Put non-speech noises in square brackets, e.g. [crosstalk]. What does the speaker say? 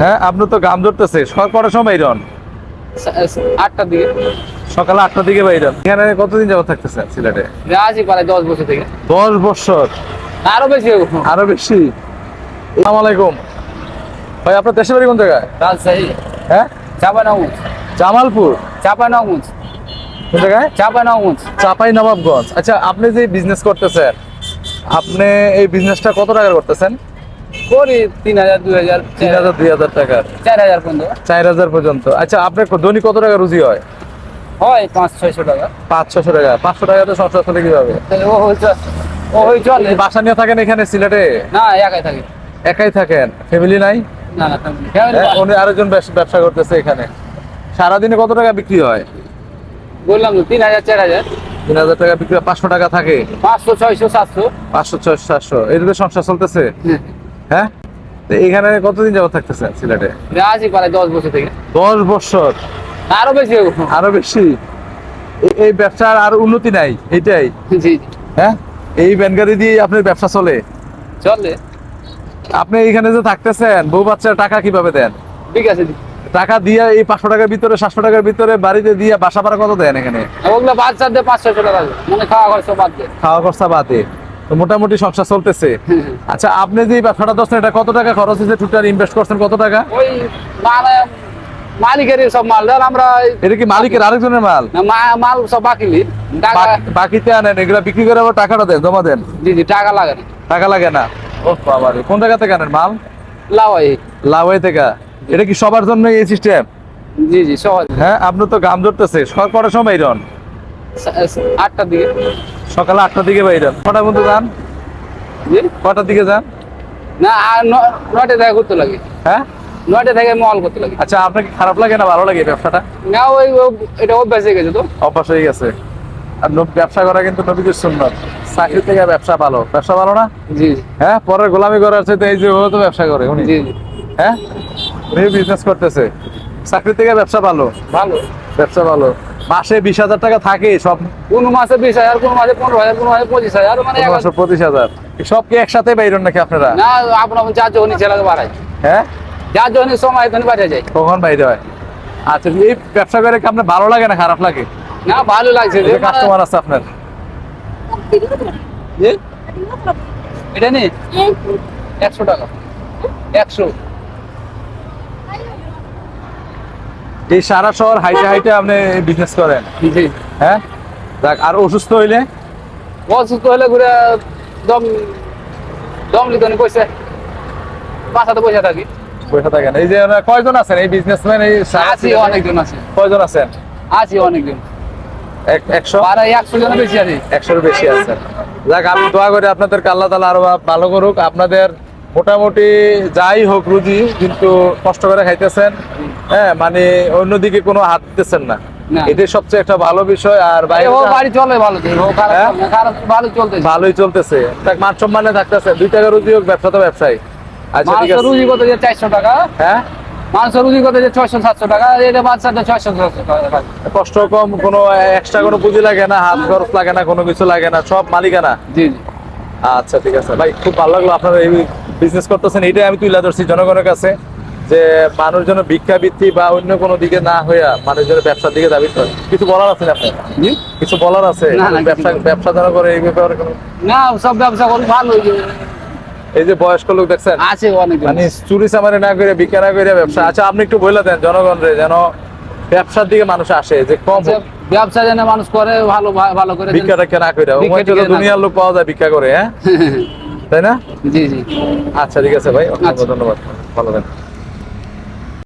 হ্যাঁ আপনি তো গাম ধরতেছে। সকাল কটার সময় বাইরন আটটার দিকে। সকাল আটটার দিকে বাইরন এখানে কতদিন যাবত থাকতেছেন সিলেটে? আছি প্রায় দশ বছর থেকে। দশ বছর? আরও বেশি আরও বেশি? আসসালামু আলাইকুম। ভাই আপনার দেশের বাড়ি কোন জায়গায়? রাজশাহী। হ্যাঁ? চাপানগঞ্জ জামালপুর? চাপানগঞ্জ কোন জায়গায়? চাপানগঞ্জ চাপাই নবাবগঞ্জ আচ্ছা আপনি যে বিজনেস করতেছেন আপনি এই বিজনেসটা কত টাকা করতেছেন? করি তিন হাজার দুই হাজার তিন হাজার দুই হাজার টাকার চার হাজার পর্যন্ত। চার হাজার পর্যন্ত। আচ্ছা আপনার দৈনিক কত টাকা রুজি হয়? হয় পাঁচ ছয়শো টাকা। পাঁচ ছশো টাকা। পাঁচশো টাকা তো সংসার চলে কীভাবে? ও ও হয়ে চলে। বাসা নিয়ে থাকেন এখানে সিলেটে? না একাই থাকি। একাই থাকেন? ফ্যামিলি নাই? না হ্যাঁ। আরেকজন ব্যবসা- করতেছে এখানে। সারাদিনে কত টাকা বিক্রি হয়? বললাম তো তিন হাজার চার হাজার। তিন হাজার টাকা বিক্রি হয় পাঁচশো টাকা থাকে। পাঁচশো ছয়শো সাতশো। পাঁচশো ছয়শো সাতশো। এইভাবে সংসার চলতেছে? হ্যাঁ। তো এখানে কতদিন যাবত থাকতেছেন সিলেটে? আছি প্রায় দশ বছর থেকে। দশ বছর? আরও বেশি আরও বেশি? এই ব্যবসার আর উন্নতি নাই জি জি। হ্যাঁ? এই ব্যানগাড়ি দিয়ে আপনার ব্যবসা চলে? চলে। আপনি এখানে যে থাকতেছেন বউ বাচ্চার টাকা কীভাবে দেন? ঠিক আছে টাকা দিয়ে এই পাঁচশো টাকার ভিতরে সাতশো টাকার ভিতরে বাড়িতে দিয়ে বাসা ভাড়া কত দেন এখানে? ওগুলো বাচ্চাদের পাঁচ ছয়শো টাকা মানে খাওয়া খরচা বাদ দিয়ে। খাওয়া খরচা বাদে। তো মোটামুটি সংসার চলতেছে। [laughs] আচ্ছা আপনি যে ব্যবসাটা এটা কত টাকা খরচ হয়েছে? টোটাল ইনভেস্ট করছেন কত টাকা? ওই মানে সব মাল। ধর আমরা এটা কি মালিকের আরেকজনের মাল? মা- মাল সব বাকি লি টাকা বাকি- বাকিতে আনেন এগুলা বিক্রি করে আবার টাকাটা দেন জমা দেন? জি জি টাকা লাগে না। টাকা লাগে না? ও বাবা রে, কোন জায়গা থেকে আনেন মাল? থেকে। এটা কি সবার জন্য এই সিস্টেম জি জি সহজ হ্যাঁ আপনি তো গাম ধরতেছে সকাল কটার সময় আটটার দিকে। সকাল আটটার দিকে বাইরন কটার মধ্যে যান? জি? কটার দিকে যান? না নয়টা থেকে করতে লাগে। হ্যাঁ? নয়টা থেকে মল করতে লাগে। আচ্ছা আপনার কি খারাপ লাগে না ভালো লাগে ব্যবসাটা? না ওই এটা অভ্যাস হয়ে গেছে তো। অভ্যাস হয়ে গেছে। আর ব্যবসা করা কিন্তু নবীদের সুন্নত। চাকরি থেকে ব্যবসা ভালো। ব্যবসা ভালো না? জি হ্যাঁ পরে গোলামি করার চাইতে এই যে ও তো ব্যবসা করে উনি। জি জি। হ্যাঁ? উনি বিজনেস করতেছে। চাকরি থেকে ব্যবসা ভালো। ভালো। ব্যবসা ভালো। মাসে বিশ হাজার টাকা থাকে সব। কোন মাসে বিশ হাজার কোন মাসে পনেরো হাজার কোন মাসে পঁচিশ হাজার মানে কোনো মাসে পঁচিশ হাজার। সব কি একসাথে বাইরন নাকি আপনারা? না আপনার যার যখনই ছেলেকে বাড়ায়। হ্যাঁ? যার যখনই সময় তখন বাড়ে যায়। কখন বাইরে হয়? আচ্ছা এই ব্যবসা করে কি আপনার ভালো লাগে না খারাপ লাগে? না ভালো লাগছে। যে কাস্টমার আছে আপনার। এটা নেই একশো টাকা। একশো। এই সারা শহর হাইটে [laughs] হাইটে আপনি বিজনেস করেন। জি হ্যাঁ? দেখ আর অসুস্থ হইলে? অসুস্থ হলে ঘুরে দম দম লিখনি পয়সা। হাতে পয়সা থাকি। বসে থাকেন এই যে কয়জন আছেন? এই বিজনেসম্যান এই আছি অনেকজন আছে। কয়জন আছেন? আছি অনেকজন। এক- একশো? আর একশো জন বেশি আছি। একশোর বেশি আছে যাক আমি দোয়া করি আপনাদের আল্লাহ তালা আরও ভালো করুক। আপনাদের মোটামুটি যাই হোক রুজি কিন্তু কষ্ট করে খাইতেছেন। হ্যাঁ মানে অন্যদিকে কোনো হাত দিতেছেন না। এটাই সবচেয়ে একটা ভালো বিষয়। আর বাড়ি চলে ভালো হ্যাঁ? ভালো চলতেছে। ভালোই চলতেছে। মান সম্মানে থাকতেছে। দুই টাকা রুজি হোক ব্যবসা তো ব্যবসায়ী। আচ্ছা ঠিক মাংস আছে। রুজি কত যে চারশো টাকা? হ্যাঁ? মাংস রুজি কত যে ছয়শো সাতশো টাকা? এটা বাচ্চাটা ছয়শো সাতশো টাকা। কষ্ট কম কোনো এক্সট্রা কোনো পুঁজি লাগে না হাত খরচ লাগে না কোনো কিছু লাগে না সব মালিকানা। জি। আচ্ছা ঠিক আছে। ভাই খুব ভালো লাগল আপনার এই বিজনেস করতেছেন এটাই আমি তুলে ধরছি জনগণের কাছে যে মানুষ যেন ভিক্ষাবৃত্তি বা অন্য কোনো দিকে না হইয়া মানুষ যেন ব্যবসার দিকে দাবি করে কিছু বলার আছে আপনার? কিছু বলার আছে? ব্যবসা ব্যবসা যেন করে এই ব্যাপারে কোনো না সব ব্যবসা ভালো এই যে বয়স্ক লোক দেখছেন? আছে অনেক মানে চুরি চামারি না করে ভিক্ষা না করে ব্যবসা। আচ্ছা আপনি একটু বলে দেন জনগণরে যেন ব্যবসার দিকে মানুষ আসে যে কম হোক, ব্যবসা যেন মানুষ করে ভালো ভালো করে ভিক্ষা টিক্ষা না করে। দুনিয়ার লোক পাওয়া যায় ভিক্ষা করে হ্যাঁ? [laughs] তাই না? জি জি। আচ্ছা ঠিক আছে ভাই। অসংখ্য আচ্ছা। ধন্যবাদ। ভালো থাকেন